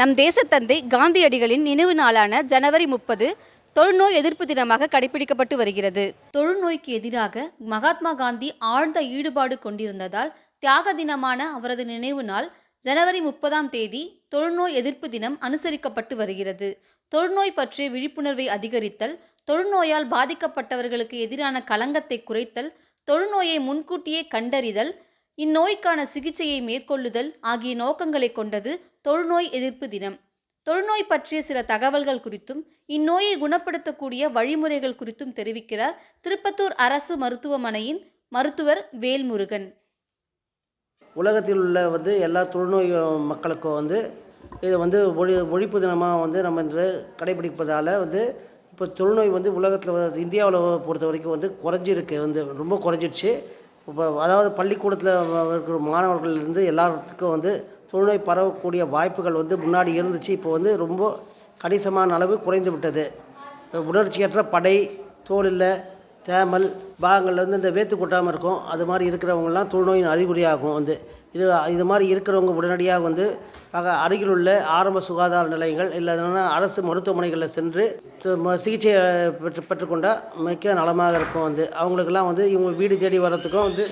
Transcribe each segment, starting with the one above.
நம் தேசத்தந்தை காந்தியடிகளின் நினைவு நாளான ஜனவரி முப்பது தொழுநோய் எதிர்ப்பு தினமாக கடைபிடிக்கப்பட்டு வருகிறது. தொழுநோய்க்கு எதிராக மகாத்மா காந்தி ஆழ்ந்த ஈடுபாடு கொண்டிருந்ததால் தியாக தினமான அவரது நினைவு நாள் ஜனவரி முப்பதாம் தேதி தொழுநோய் எதிர்ப்பு தினம் அனுசரிக்கப்பட்டு வருகிறது. தொழுநோய் பற்றிய விழிப்புணர்வை அதிகரித்தல் தொழுநோயால் பாதிக்கப்பட்டவர்களுக்கு எதிரான களங்கத்தை குறைத்தல் தொழுநோயை முன்கூட்டியே கண்டறிதல் இந்நோய்க்கான சிகிச்சையை மேற்கொள்ளுதல் ஆகிய நோக்கங்களை கொண்டது தொழுநோய் எதிர்ப்பு தினம். தொழுநோய் பற்றிய சில தகவல்கள் குறித்தும் இந்நோயை குணப்படுத்தக்கூடிய வழிமுறைகள் குறித்தும் தெரிவிக்கிறார் திருப்பத்தூர் அரசு மருத்துவமனையின் மருத்துவர் வேல்முருகன். உலகத்தில் உள்ள வந்து எல்லா தொழுநோய் மக்களுக்கும் வந்து இதை வந்து ஒழி ஒழிப்பு தினமாக வந்து நம்ம இன்று கடைபிடிப்பதால் வந்து இப்போ தொழுநோய் வந்து உலகத்தில் இந்தியாவில் பொறுத்த வரைக்கும் வந்து குறைஞ்சிருக்கு வந்து ரொம்ப குறைஞ்சிடுச்சு. இப்போ அதாவது பள்ளிக்கூடத்தில் இருக்கிற மாணவர்கள்லேருந்து எல்லாத்துக்கும் வந்து தொழுநோய் பரவக்கூடிய வாய்ப்புகள் வந்து முன்னாடி இருந்துச்சு. இப்போ வந்து ரொம்ப கணிசமான அளவு குறைந்து விட்டது. இப்போ உணர்ச்சியற்ற படை தோலில் தேமல் பாகங்கள் வந்து இந்த வேத்து கொட்டாமல் இருக்கும். அது மாதிரி இருக்கிறவங்கலாம் தொழுநோயின் அறிகுறியாகும் வந்து. இது இது மாதிரி இருக்கிறவங்க உடனடியாக வந்து அருகில் உள்ள ஆரம்ப சுகாதார நிலையங்கள் இல்லைன்னா அரசு மருத்துவமனைகளில் சென்று சிகிச்சை பெற்று பெற்றுக்கொண்டால் மிக்க நலமாக இருக்கும் வந்து. அவங்களுக்கெல்லாம் வந்து இவங்க வீடு தேடி வர்றதுக்கும் வந்து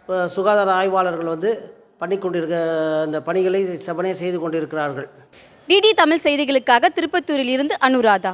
இப்போ சுகாதார ஆய்வாளர்கள் வந்து பண்ணிக்கொண்டிருக்க அந்த பணிகளை செவனே செய்து கொண்டிருக்கிறார்கள். டிடி தமிழ் செய்திகளுக்காக திருப்பத்தூரில் இருந்து அனுராதா.